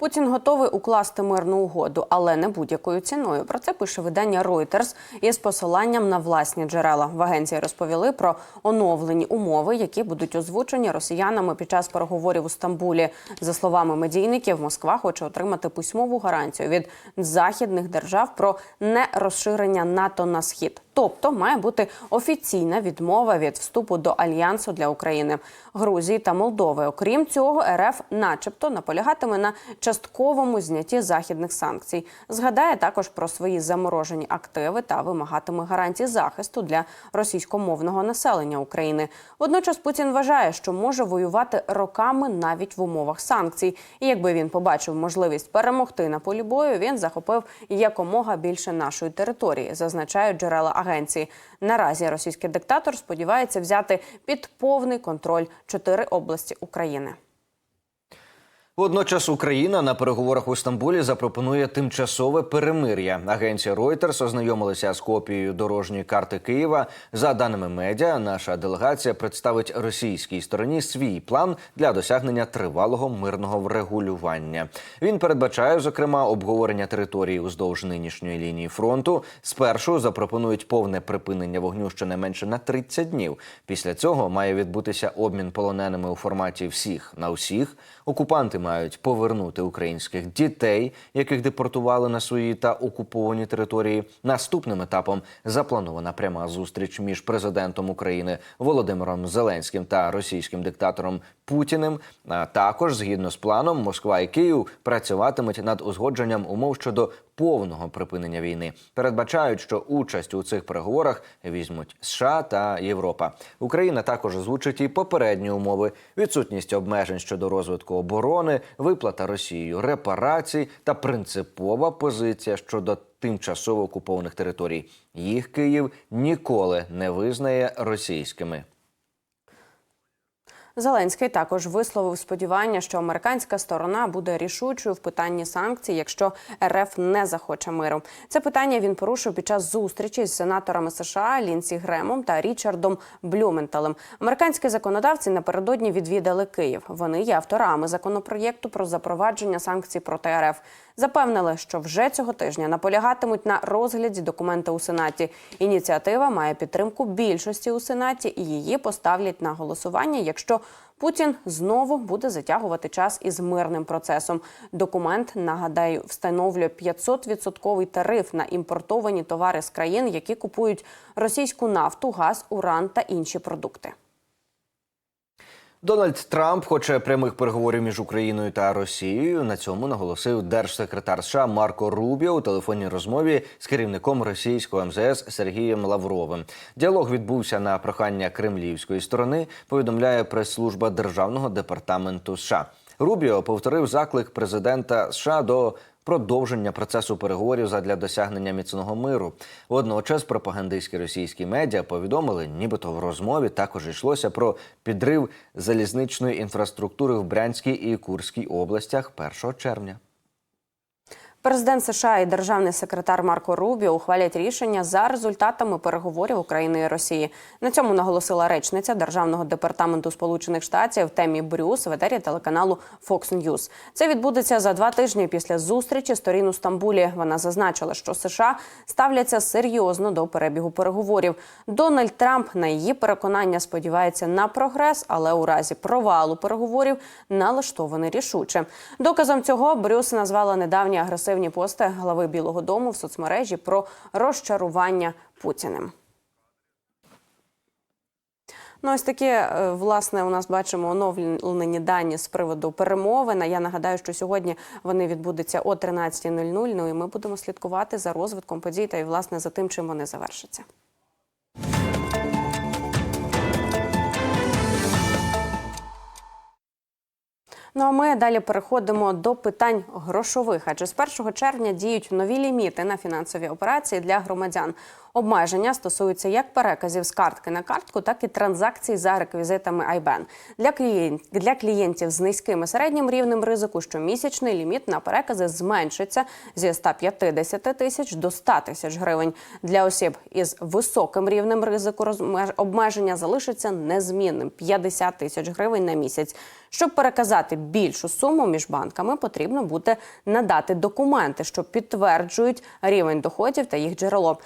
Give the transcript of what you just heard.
Путін готовий укласти мирну угоду, але не будь-якою ціною. Про це пише видання Reuters із посиланням на власні джерела. В агенції розповіли про оновлені умови, які будуть озвучені росіянами під час переговорів у Стамбулі. За словами медійників, Москва хоче отримати письмову гарантію від західних держав про нерозширення НАТО на схід. Тобто має бути офіційна відмова від вступу до альянсу для України, Грузії та Молдови. Окрім цього, РФ, начебто, наполягатиме на частковому знятті західних санкцій. Згадає також про свої заморожені активи та вимагатиме гарантій захисту для російськомовного населення України. Водночас Путін вважає, що може воювати роками навіть в умовах санкцій. І якби він побачив можливість перемогти на полі бою, він захопив якомога більше нашої території, зазначають джерела агенції. Наразі російський диктатор сподівається взяти під повний контроль чотири області України. Водночас Україна на переговорах у Стамбулі запропонує тимчасове перемир'я. Агенція Reuters ознайомилася з копією дорожньої карти Києва. За даними медіа, наша делегація представить російській стороні свій план для досягнення тривалого мирного врегулювання. Він передбачає, зокрема, обговорення території уздовж нинішньої лінії фронту. Спершу запропонують повне припинення вогню щонайменше на 30 днів. Після цього має відбутися обмін полоненими у форматі всіх на всіх. Окупанти мають повернути українських дітей, яких депортували на свої та окуповані території. Наступним етапом запланована пряма зустріч між президентом України Володимиром Зеленським та російським диктатором Путіним. А також, згідно з планом, Москва і Київ працюватимуть над узгодженням умов щодо повного припинення війни. Передбачають, що участь у цих переговорах візьмуть США та Європа. Україна також озвучить і попередні умови: відсутність обмежень щодо розвитку оборони, виплата Росією репарацій та принципова позиція щодо тимчасово окупованих територій. Їх Київ ніколи не визнає російськими. Зеленський також висловив сподівання, що американська сторона буде рішучою в питанні санкцій, якщо РФ не захоче миру. Це питання він порушив під час зустрічі з сенаторами США Лінсі Гремом та Річардом Блюменталем. Американські законодавці напередодні відвідали Київ. Вони є авторами законопроєкту про запровадження санкцій проти РФ. Запевнили, що вже цього тижня наполягатимуть на розгляді документа у Сенаті. Ініціатива має підтримку більшості у Сенаті і її поставлять на голосування, якщо Путін знову буде затягувати час із мирним процесом. Документ нагадаю встановлює 500-відсотковий тариф на імпортовані товари з країн, які купують російську нафту, газ, уран та інші продукти. Дональд Трамп хоче прямих переговорів між Україною та Росією. На цьому наголосив держсекретар США Марко Рубіо у телефонній розмові з керівником російського МЗС Сергієм Лавровим. Діалог відбувся на прохання кремлівської сторони. Повідомляє прес-служба державного департаменту США. Рубіо повторив заклик президента США до продовження процесу переговорів задля досягнення міцного миру. Водночас пропагандистські російські медіа повідомили, нібито в розмові також йшлося про підрив залізничної інфраструктури в Брянській і Курській областях 1 червня. Президент США і державний секретар Марко Рубіо ухвалять рішення за результатами переговорів України і Росії. На цьому наголосила речниця державного департаменту Сполучених Штатів Темі Брюс в етері телеканалу Fox News. Це відбудеться за два тижні після зустрічі сторін у Стамбулі. Вона зазначила, що США ставляться серйозно до перебігу переговорів. Дональд Трамп на її переконання сподівається на прогрес, але у разі провалу переговорів налаштований рішуче. Доказом цього Брюс назвала недавні агресивні агресивні пости глави Білого Дому в соцмережі про розчарування Путіним. Ну, ось такі, е, власне, у нас бачимо оновлені дані з приводу перемовин. Я нагадаю, що сьогодні вони відбудуться о 13.00. Ну і ми будемо слідкувати за розвитком подій та і власне за тим, чим вони завершаться. Ну а ми далі переходимо до питань грошових. Адже з 1 червня діють нові ліміти на фінансові операції для громадян. Обмеження стосуються як переказів з картки на картку, так і транзакцій за реквізитами IBAN. Для клієнтів для клієнтів з низьким і середнім рівнем ризику щомісячний ліміт на перекази зменшиться зі 150 тисяч до 100 тисяч гривень. Для осіб із високим рівнем ризику обмеження залишиться незмінним 50 тисяч гривень на місяць. Щоб переказати більшу суму між банками, потрібно буде надати документи, що підтверджують рівень доходів та їх джерело.